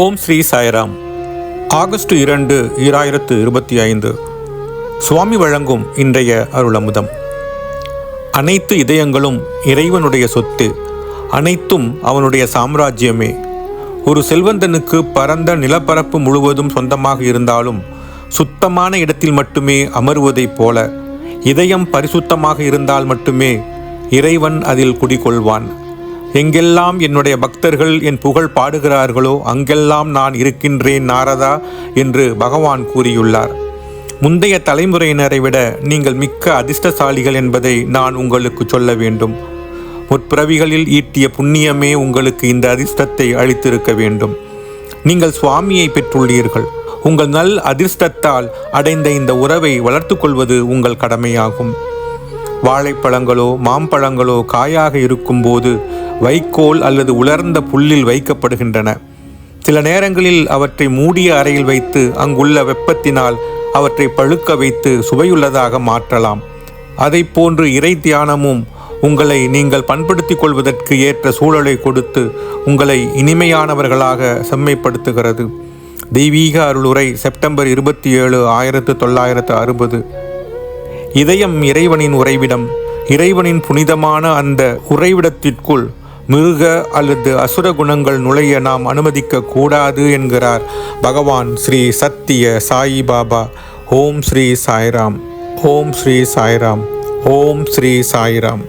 ஓம் Sri Sairam. August இரண்டு ஈராயிரத்து இருபத்தி ஐந்து. சுவாமி வழங்கும் இன்றைய அருளமுதம். அனைத்து இதயங்களும் இறைவனுடைய சொத்து அனைத்தும் அவனுடைய சாம்ராஜ்யமே. ஒரு செல்வந்தனுக்கு பரந்த நிலப்பரப்பு முழுவதும் சொந்தமாக இருந்தாலும் சுத்தமான இடத்தில் மட்டுமே அமருவதைப் போல இதயம் பரிசுத்தமாக இருந்தால் மட்டுமே இறைவன் அதில் குடிகொள்வான். எங்கெல்லாம் என்னுடைய பக்தர்கள் என் புகழ் பாடுகிறார்களோ அங்கெல்லாம் நான் இருக்கின்றேன் நாரதா என்று பகவான் கூறியுள்ளார். முந்தைய தலைமுறையினரை விட நீங்கள் மிக்க அதிர்ஷ்டசாலிகள் என்பதை நான் உங்களுக்கு சொல்ல வேண்டும். முற்பிறவிகளில் ஈட்டிய புண்ணியமே உங்களுக்கு இந்த அதிர்ஷ்டத்தை அளித்திருக்க வேண்டும். நீங்கள் சுவாமியை பெற்றுள்ளீர்கள். உங்கள் நல் அதிர்ஷ்டத்தால் அடைந்த இந்த உறவை வளர்த்து கொள்வது உங்கள் கடமையாகும். வாழைப்பழங்களோ மாம்பழங்களோ காயாக இருக்கும்போது வைக்கோல் அல்லது உலர்ந்த புல்லில் வைக்கப்படுகின்றன. சில நேரங்களில் அவற்றை மூடிய அறையில் வைத்து அங்குள்ள வெப்பத்தினால் அவற்றை பழுக்க வைத்து சுவையுள்ளதாக மாற்றலாம். அதை போன்று இறை தியானமும் உங்களை நீங்கள் பண்படுத்திக் கொள்வதற்கு ஏற்ற சூழலை கொடுத்து உங்களை இனிமையானவர்களாக செம்மைப்படுத்துகிறது. தெய்வீக அருளுரை செப்டம்பர் இருபத்தி ஏழு ஆயிரத்து தொள்ளாயிரத்து அறுபது. இதயம் இறைவனின் உறைவிடம் இறைவனின் புனிதமான அந்த உறைவிடத்திற்குள் மிருக அல்லது அசுர குணங்கள் நுழைய நாம் அனுமதிக்க கூடாது என்கிறார் பகவான் ஸ்ரீ சத்திய சாயி பாபா. ஓம் ஸ்ரீ சாய்ராம். ஓம் ஸ்ரீ சாய்ராம். ஓம் ஸ்ரீ சாய்ராம்.